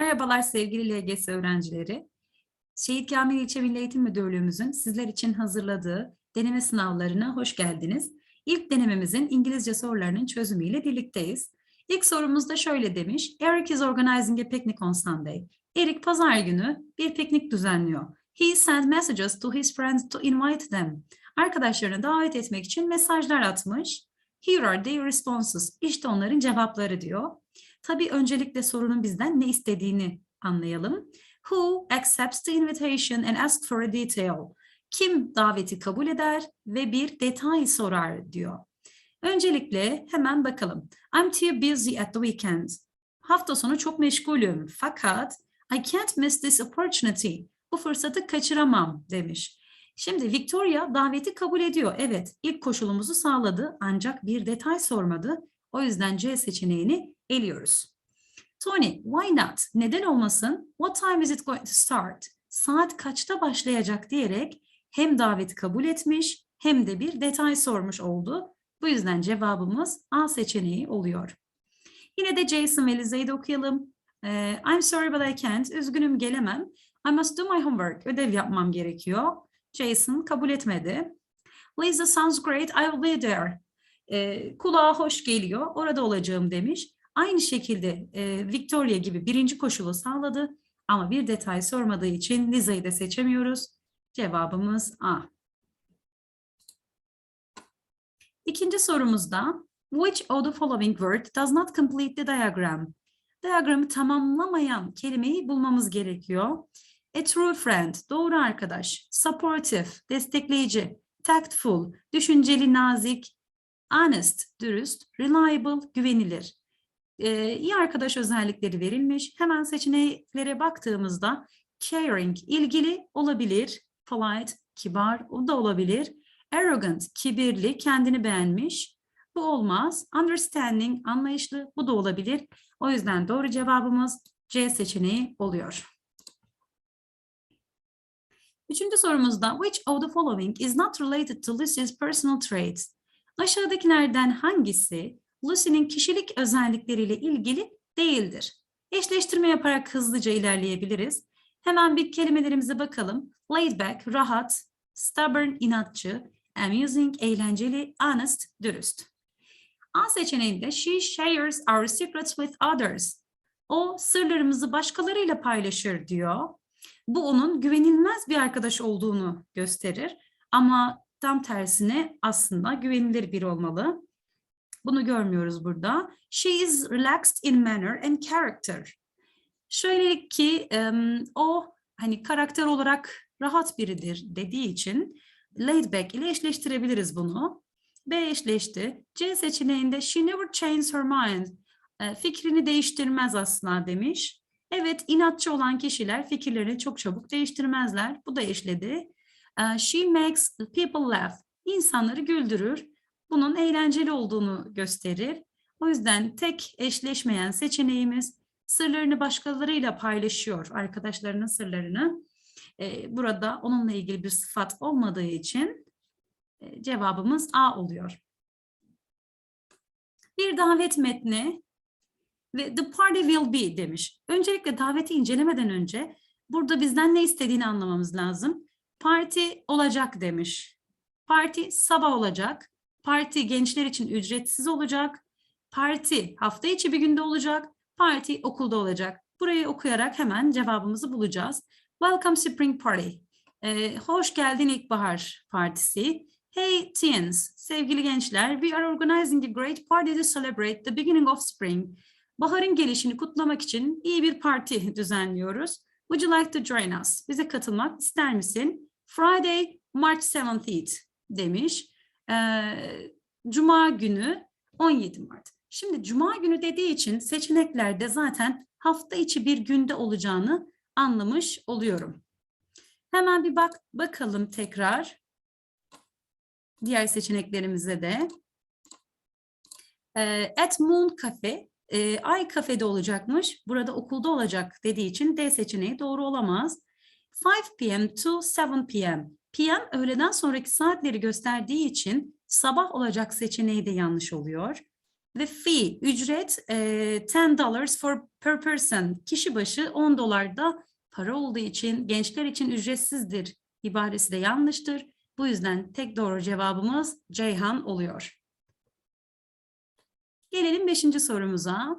Merhabalar sevgili LGS öğrencileri. Şehit Kamil İlçe Milli Eğitim Müdürlüğümüzün sizler için hazırladığı deneme sınavlarına hoş geldiniz. İlk denememizin İngilizce sorularının çözümüyle birlikteyiz. İlk sorumuzda şöyle demiş. Eric is organizing a picnic on Sunday. Eric pazar günü bir piknik düzenliyor. He sent messages to his friends to invite them. Arkadaşlarını davet etmek için mesajlar atmış. Here are their responses. İşte onların cevapları diyor. Tabii öncelikle sorunun bizden ne istediğini anlayalım. Who accepts the invitation and asks for a detail? Kim daveti kabul eder ve bir detay sorar diyor. Öncelikle hemen bakalım. I'm too busy at the weekend. Hafta sonu çok meşgulüm fakat I can't miss this opportunity. Bu fırsatı kaçıramam demiş. Şimdi Victoria daveti kabul ediyor. Evet, ilk koşulumuzu sağladı ancak bir detay sormadı. O yüzden C seçeneğini eliyoruz. Tony, why not? Neden olmasın? What time is it going to start? Saat kaçta başlayacak diyerek hem daveti kabul etmiş hem de bir detay sormuş oldu. Bu yüzden cevabımız A seçeneği oluyor. Yine de Jason ve Liza'yı da okuyalım. Ee, I'm sorry but I can't. Üzgünüm gelemem. I must do my homework. Ödev yapmam gerekiyor. Jason kabul etmedi. Lisa sounds great. I will be there. Ee, kulağa hoş geliyor. Orada olacağım demiş. Aynı şekilde e, Victoria gibi birinci koşulu sağladı ama bir detay sormadığı için Liza'yı da seçemiyoruz. Cevabımız A. İkinci sorumuzda which of the following word does not complete the diagram? Diyagramı tamamlamayan kelimeyi bulmamız gerekiyor. A true friend, doğru arkadaş. Supportive, destekleyici. Tactful, düşünceli, nazik. Honest, dürüst. Reliable, güvenilir. Ee, iyi arkadaş özellikleri verilmiş. Hemen seçeneklere baktığımızda caring, ilgili olabilir. Polite, kibar, o da olabilir. Arrogant, kibirli, kendini beğenmiş. Bu olmaz. Understanding, anlayışlı, bu da olabilir. O yüzden doğru cevabımız C seçeneği oluyor. Üçüncü sorumuzda which of the following is not related to Lucy's personal traits? Aşağıdakilerden hangisi Lucy'nin kişilik özellikleriyle ilgili değildir? Eşleştirme yaparak hızlıca ilerleyebiliriz. Hemen bir kelimelerimize bakalım. Laid back, rahat, stubborn, inatçı, amusing, eğlenceli, honest, dürüst. A seçeneğinde she shares our secrets with others. O sırlarımızı başkalarıyla paylaşır diyor. Bu onun güvenilmez bir arkadaş olduğunu gösterir. Ama tam tersine aslında güvenilir biri olmalı. Bunu görmüyoruz burada. She is relaxed in manner and character. Şöyle ki o hani karakter olarak rahat biridir dediği için laid back ile eşleştirebiliriz bunu. B eşleşti. C seçeneğinde she never changes her mind. E, fikrini değiştirmez asla demiş. Evet inatçı olan kişiler fikirlerini çok çabuk değiştirmezler. Bu da eşledi. E, she makes people laugh. İnsanları güldürür. Bunun eğlenceli olduğunu gösterir. O yüzden tek eşleşmeyen seçeneğimiz sırlarını başkalarıyla paylaşıyor. Arkadaşlarının sırlarını. E, burada onunla ilgili bir sıfat olmadığı için e, cevabımız A oluyor. Bir davet metni ve the party will be demiş. Öncelikle daveti incelemeden önce burada bizden ne istediğini anlamamız lazım. Parti olacak demiş. Parti sabah olacak. Parti gençler için ücretsiz olacak. Parti hafta içi bir günde olacak. Parti okulda olacak. Burayı okuyarak hemen cevabımızı bulacağız. Welcome Spring Party. Ee, hoş geldin ilkbahar partisi. Hey teens, sevgili gençler, we are organizing a great party to celebrate the beginning of spring. Baharın gelişini kutlamak için iyi bir parti düzenliyoruz. Would you like to join us? Bize katılmak ister misin? Friday, March 17th demiş. Ee, Cuma günü 17 Mart. Şimdi Cuma günü dediği için seçeneklerde zaten hafta içi bir günde olacağını anlamış oluyorum. Hemen bir bak bakalım tekrar diğer seçeneklerimize de. Ee, at Moon Cafe, e, Ay Kafe'de olacakmış. Burada okulda olacak dediği için D seçeneği doğru olamaz. 5 p.m. to 7 p.m. PM öğleden sonraki saatleri gösterdiği için sabah olacak seçeneği de yanlış oluyor. Ve fee, ücret e, 10 dollars for per person. Kişi başı 10 dolar da para olduğu için gençler için ücretsizdir ibaresi de yanlıştır. Bu yüzden tek doğru cevabımız Ceyhan oluyor. Gelelim beşinci sorumuza.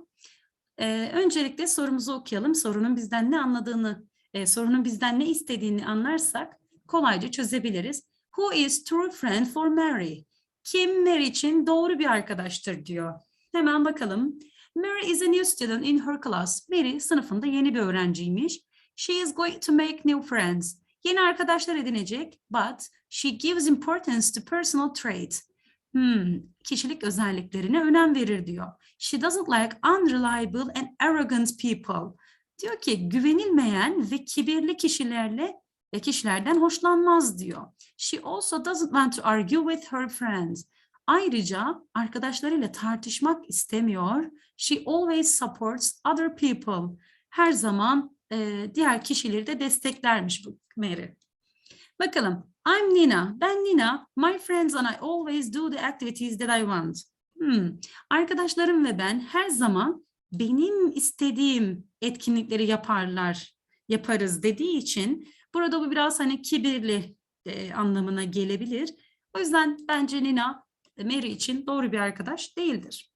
Ee, öncelikle sorumuzu okuyalım. Sorunun bizden ne anladığını, e, sorunun bizden ne istediğini anlarsak kolayca çözebiliriz. Who is true friend for Mary? Kim Mary için doğru bir arkadaştır diyor. Hemen bakalım. Mary is a new student in her class. Mary sınıfında yeni bir öğrenciymiş. She is going to make new friends. Yeni arkadaşlar edinecek, but she gives importance to personal traits. Hmm, kişilik özelliklerine önem verir diyor. She doesn't like unreliable and arrogant people. Diyor ki güvenilmeyen ve kibirli kişilerle ve kişilerden hoşlanmaz diyor. She also doesn't want to argue with her friends. Ayrıca arkadaşlarıyla tartışmak istemiyor. She always supports other people. Her zaman e, diğer kişileri de desteklermiş bu Mary. Bakalım. I'm Nina. Ben Nina. My friends and I always do the activities that I want. Hmm. Arkadaşlarım ve ben her zaman benim istediğim etkinlikleri yaparlar, yaparız dediği için burada bu biraz hani kibirli e, anlamına gelebilir. O yüzden bence Nina Mary için doğru bir arkadaş değildir.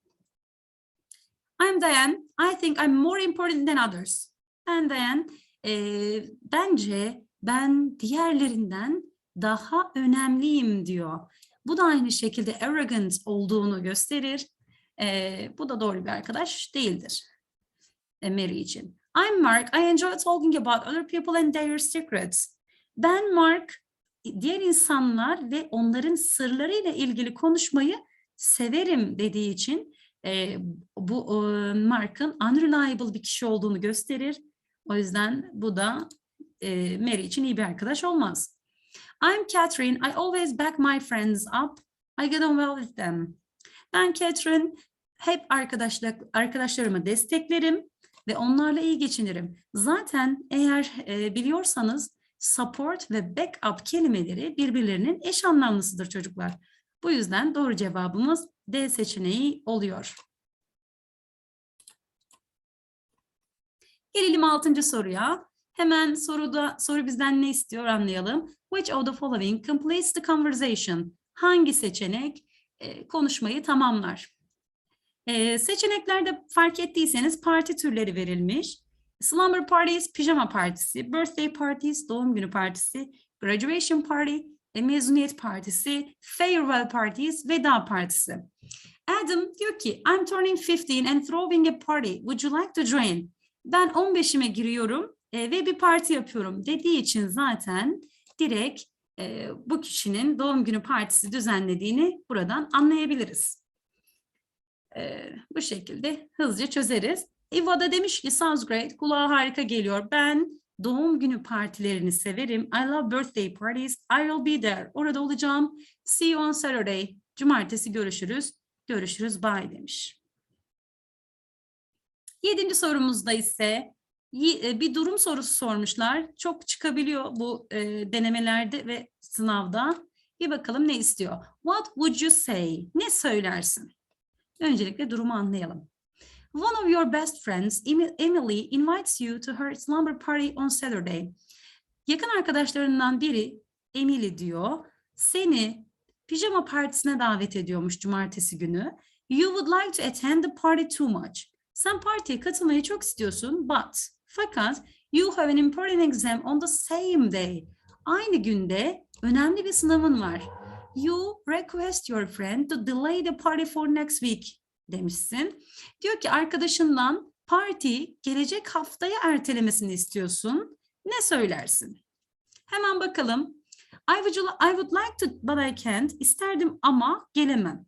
I'm Diane. I think I'm more important than others. Ben Diane. e, bence ben diğerlerinden daha önemliyim diyor. Bu da aynı şekilde arrogant olduğunu gösterir. Ee, bu da doğru bir arkadaş değildir. E, Mary için. I'm Mark. I enjoy talking about other people and their secrets. Ben Mark, diğer insanlar ve onların sırlarıyla ilgili konuşmayı severim dediği için e, bu e, Mark'ın unreliable bir kişi olduğunu gösterir. O yüzden bu da e, Mary için iyi bir arkadaş olmaz. I'm Catherine. I always back my friends up. I get on well with them. Ben Catherine. Hep arkadaşlar, arkadaşlarımı desteklerim ve onlarla iyi geçinirim. Zaten eğer e, biliyorsanız support ve backup kelimeleri birbirlerinin eş anlamlısıdır çocuklar. Bu yüzden doğru cevabımız D seçeneği oluyor. Gelelim altıncı soruya. Hemen soruda soru bizden ne istiyor anlayalım. Which of the following completes the conversation? Hangi seçenek e, konuşmayı tamamlar? E, seçeneklerde fark ettiyseniz parti türleri verilmiş. Slumber parties, pijama partisi, birthday parties, doğum günü partisi, graduation party, e, mezuniyet partisi, farewell parties, veda partisi. Adam diyor ki, I'm turning 15 and throwing a party. Would you like to join? Ben 15'ime giriyorum e, ve bir parti yapıyorum dediği için zaten direkt e, bu kişinin doğum günü partisi düzenlediğini buradan anlayabiliriz. E, bu şekilde hızlıca çözeriz. Eva da demiş ki sounds great, kulağa harika geliyor. Ben doğum günü partilerini severim. I love birthday parties. I will be there. Orada olacağım. See you on Saturday. Cumartesi görüşürüz. Görüşürüz. Bye demiş. Yedinci sorumuzda ise bir durum sorusu sormuşlar. Çok çıkabiliyor bu e, denemelerde ve sınavda. Bir bakalım ne istiyor. What would you say? Ne söylersin? Öncelikle durumu anlayalım. One of your best friends, Emi- Emily, invites you to her slumber party on Saturday. Yakın arkadaşlarından biri, Emily diyor, seni pijama partisine davet ediyormuş cumartesi günü. You would like to attend the party too much. Sen partiye katılmayı çok istiyorsun, but fakat you have an important exam on the same day. Aynı günde önemli bir sınavın var. You request your friend to delay the party for next week demişsin. Diyor ki arkadaşından parti gelecek haftaya ertelemesini istiyorsun. Ne söylersin? Hemen bakalım. I would, I would like to but I can't. İsterdim ama gelemem.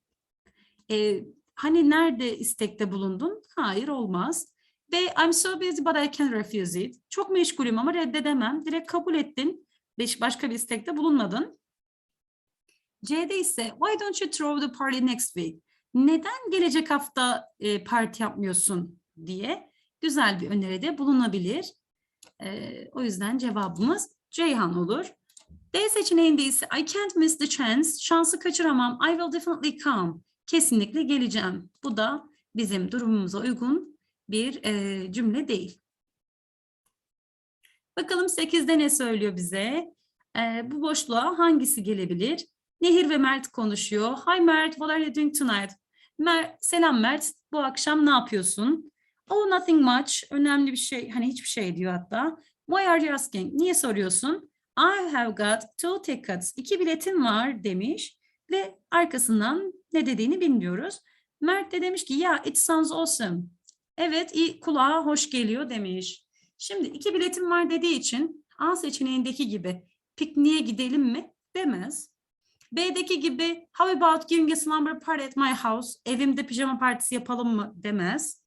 Ee, hani nerede istekte bulundun? Hayır olmaz. Ve I'm so busy but I can't refuse it. Çok meşgulüm ama reddedemem. Direkt kabul ettin. Başka bir istekte bulunmadın. C'de ise why don't you throw the party next week? Neden gelecek hafta e, parti yapmıyorsun diye güzel bir öneride bulunabilir. E, o yüzden cevabımız Ceyhan olur. D seçeneğinde ise I can't miss the chance. Şansı kaçıramam. I will definitely come. kesinlikle geleceğim. Bu da bizim durumumuza uygun bir e, cümle değil. Bakalım 8'de ne söylüyor bize? E, bu boşluğa hangisi gelebilir? Nehir ve Mert konuşuyor. Hi Mert, what are you doing tonight? Mer Selam Mert, bu akşam ne yapıyorsun? Oh, nothing much. Önemli bir şey, hani hiçbir şey diyor hatta. Why are you asking? Niye soruyorsun? I have got two tickets. İki biletim var demiş ve arkasından ne dediğini bilmiyoruz. Mert de demiş ki ya it sounds awesome. Evet iyi, kulağa hoş geliyor demiş. Şimdi iki biletim var dediği için A seçeneğindeki gibi pikniğe gidelim mi demez. B'deki gibi how about giving a slumber party at my house? Evimde pijama partisi yapalım mı demez.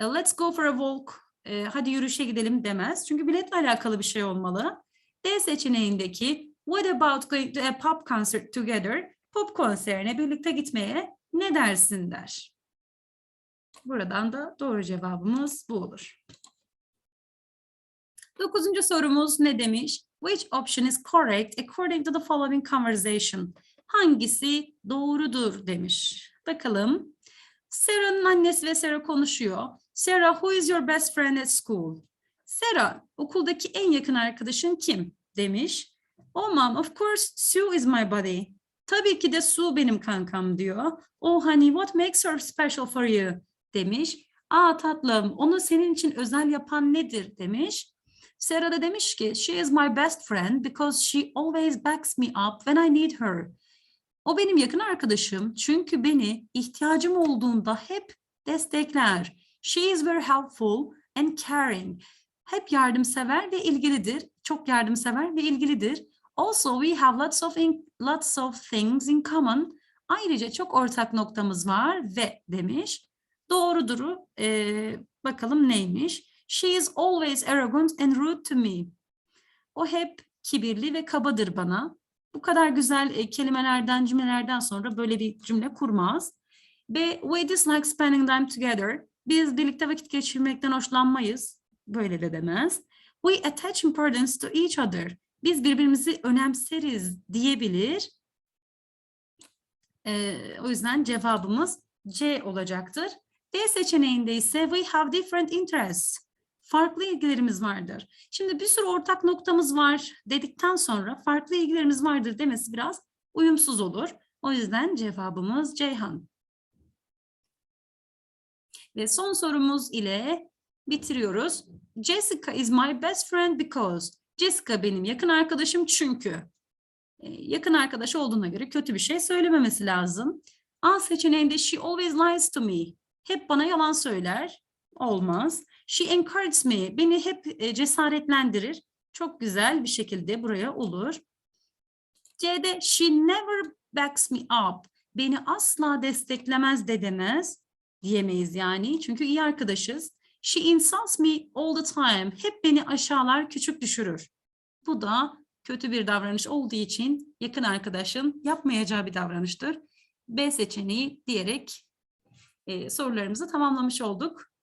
E, Let's go for a walk. E, hadi yürüyüşe gidelim demez. Çünkü biletle alakalı bir şey olmalı. D seçeneğindeki what about going to a pop concert together? Pop konserine birlikte gitmeye ne dersin der. Buradan da doğru cevabımız bu olur. Dokuzuncu sorumuz ne demiş? Which option is correct according to the following conversation? Hangisi doğrudur demiş. Bakalım. Sarah'ın annesi ve Sarah konuşuyor. Sarah, who is your best friend at school? Sarah, okuldaki en yakın arkadaşın kim? demiş. Oh mom, of course Sue is my buddy. Tabii ki de Sue benim kankam diyor. Oh honey, what makes her special for you? Demiş. Aa tatlım, onu senin için özel yapan nedir? demiş. Sarah da demiş ki, she is my best friend because she always backs me up when I need her. O benim yakın arkadaşım çünkü beni ihtiyacım olduğunda hep destekler. She is very helpful and caring. Hep yardımsever ve ilgilidir. Çok yardımsever ve ilgilidir. Also we have lots of in- lots of things in common. Ayrıca çok ortak noktamız var ve demiş. Doğrudur. Ee, bakalım neymiş? She is always arrogant and rude to me. O hep kibirli ve kabadır bana. Bu kadar güzel e, kelimelerden, cümlelerden sonra böyle bir cümle kurmaz. Ve we dislike spending time together. Biz birlikte vakit geçirmekten hoşlanmayız. Böyle de demez. We attach importance to each other. Biz birbirimizi önemseriz diyebilir. Ee, o yüzden cevabımız C olacaktır. D seçeneğinde ise we have different interests. Farklı ilgilerimiz vardır. Şimdi bir sürü ortak noktamız var dedikten sonra farklı ilgilerimiz vardır demesi biraz uyumsuz olur. O yüzden cevabımız Ceyhan. Ve son sorumuz ile bitiriyoruz. Jessica is my best friend because. Jessica benim yakın arkadaşım çünkü. Ee, yakın arkadaş olduğuna göre kötü bir şey söylememesi lazım. A seçeneğinde she always lies to me. Hep bana yalan söyler. Olmaz. She encourages me. Beni hep e, cesaretlendirir. Çok güzel bir şekilde buraya olur. C'de she never backs me up. Beni asla desteklemez de demez diyemeyiz yani. Çünkü iyi arkadaşız. She insults me all the time. Hep beni aşağılar, küçük düşürür. Bu da kötü bir davranış olduğu için yakın arkadaşın yapmayacağı bir davranıştır. B seçeneği diyerek sorularımızı tamamlamış olduk.